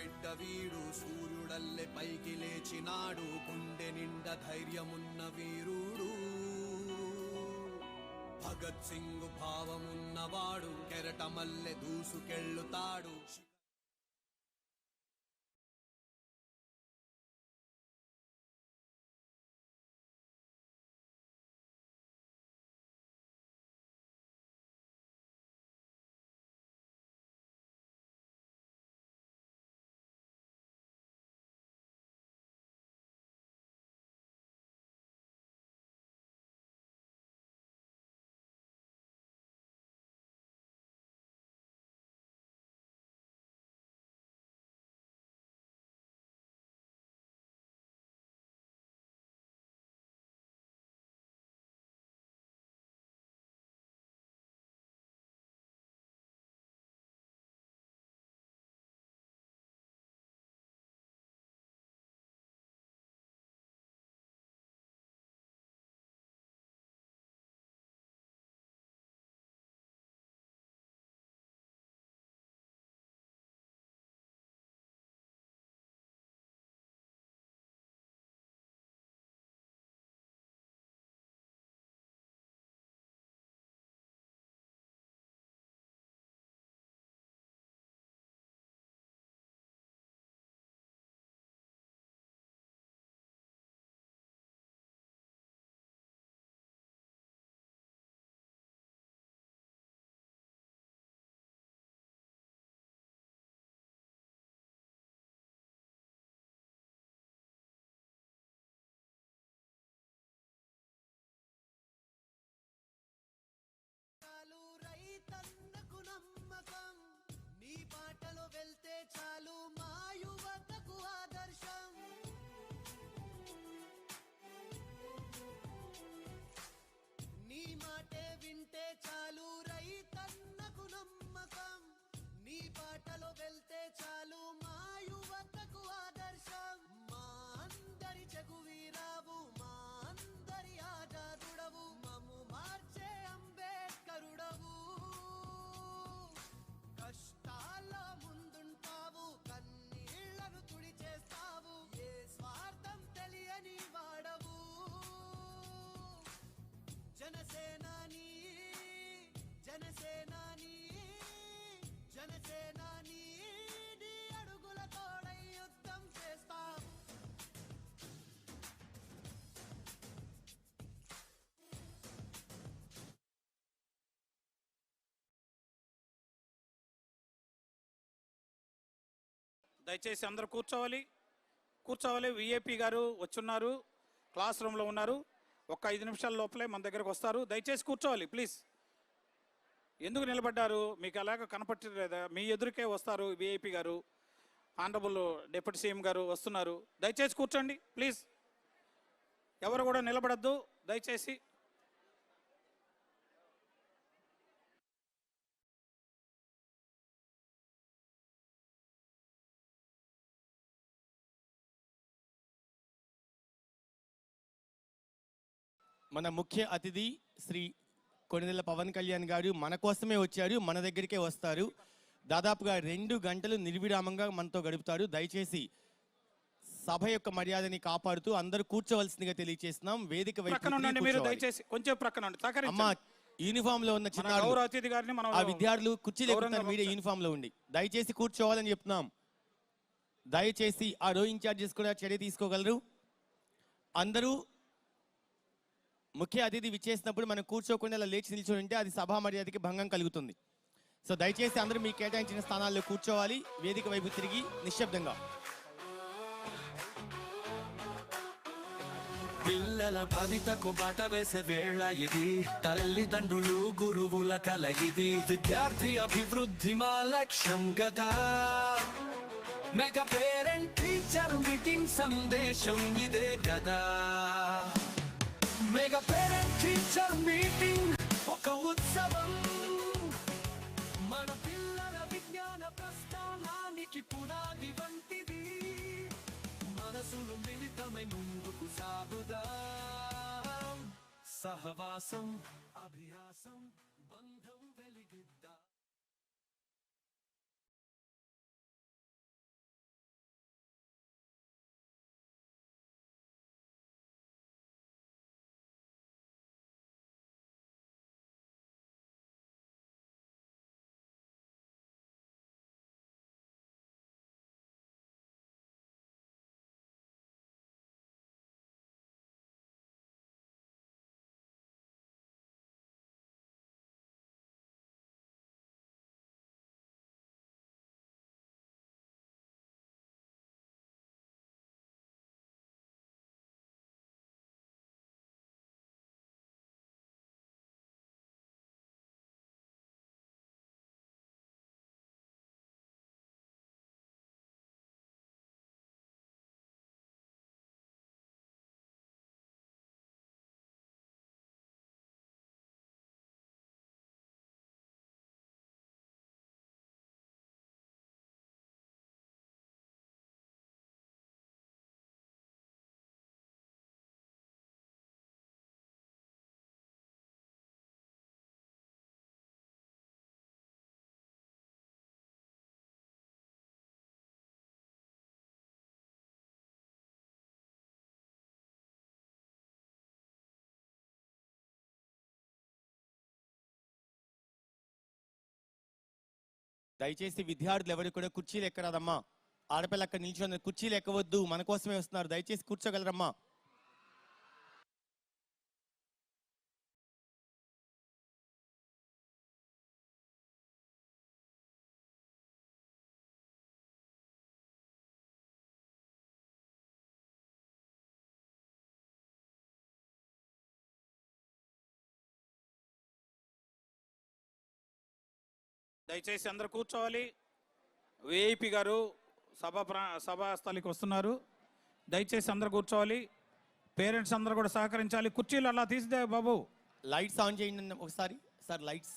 బిడ్డ వీడు సూర్యుడల్లె పైకి లేచినాడు. గుండె నిండ ధైర్యమున్న వీరుడు. భగత్ సింగ్ భావమున్నవాడు కెరటమల్లె దూసుకెళ్ళుతాడు. దయచేసి అందరూ కూర్చోవాలి. కూర్చోవాలి. విఏపీ గారు వచ్చున్నారు. క్లాస్ రూమ్లో ఉన్నారు. ఒక్క ఐదు నిమిషాల లోపలే మన దగ్గరకు వస్తారు. దయచేసి కూర్చోవాలి ప్లీజ్ ఎందుకు నిలబడ్డారు? మీకు అలాగ కనపట్టలేదా? మీ ఎదురుకే వస్తారు విఐపి గారు. ఆనరబుల్ డిప్యూటీ సీఎం గారు వస్తున్నారు. దయచేసి కూర్చోండి ప్లీజ్ ఎవరు కూడా నిలబడద్దు. దయచేసి మన ముఖ్య అతిథి శ్రీ కొనిదెల పవన్ కళ్యాణ్ గారు మన కోసమే వచ్చారు మన దగ్గరికే వస్తారు. దాదాపుగా రెండు గంటలు నిర్విరామంగా మనతో గడుపుతారు. దయచేసి సభ యొక్క మర్యాదని కాపాడుతూ అందరూ కూర్చోవలసిందిగా తెలియజేస్తున్నాం వేదిక ఉండండి మీరు. దయచేసి. కొంచెం ప్రక్కన ఉండండి. అమ్మా సహకరించండి. యూనిఫామ్లో ఉన్న మన చిన్నారు గౌరవ అతిథి గారిని మనం ఆ విద్యార్థులు కుర్చీలు గౌరవంగా మీడియా యూనిఫామ్లో ఉండి. దయచేసి కూర్చోవాలని చెప్తున్నాం. దయచేసి ఆ రో ఇన్ఛార్జెస్ కూడా చర్య తీసుకోగలరు. అందరూ ముఖ్య అతిథి విచ్చేసినప్పుడు మనం కూర్చోకుండా ఇలా లేచి నిల్చొని ఉంటే అది సభా మర్యాదకి భంగం కలుగుతుంది. సో దయచేసి అందరూ మీకు కేటాయించిన స్థానాల్లో కూర్చోవాలి. వేదిక వైపు తిరిగి నిశ్శబ్దంగా. పిల్లల భవితకు బాట వేసే వేళ ఇది. తల్లిదండ్రులు గురువుల కల ఇది. విద్యార్థి అభివృద్ధి మా లక్ష్యం గదా మెగా పేరెంట్ టీచర్ మీటింగ్ సందేశం ఇదే కదా. మెగా పేరెంట్ టీచర్ మీటింగ్ ఒక ఉత్సవం. మన పిల్లల విజ్ఞాన ప్రస్థానానికి పునాది వంటిది. మనసులు మిళితమై ముందుకు సాగుదాం. సహవాసం అభ్యాసం. దయచేసి విద్యార్థులు ఎవరు కూడా కుర్చీలు ఎక్కరాదమ్మా. ఆడపిల్ల అక్కడ నిల్చొని కుర్చీలు ఎక్కవద్దు. మన కోసమే వస్తున్నారు. దయచేసి కూర్చోగలరమ్మా. దయచేసి అందరూ కూర్చోవాలి. విఐపి గారు సభ ప్రా సభా స్థలికి వస్తున్నారు. దయచేసి అందరూ కూర్చోవాలి. పేరెంట్స్ అందరూ కూడా సహకరించాలి. కుర్చీలు అలా తీసిదే బాబు. లైట్స్ ఆన్ చేయండి ఒకసారి. Sir lights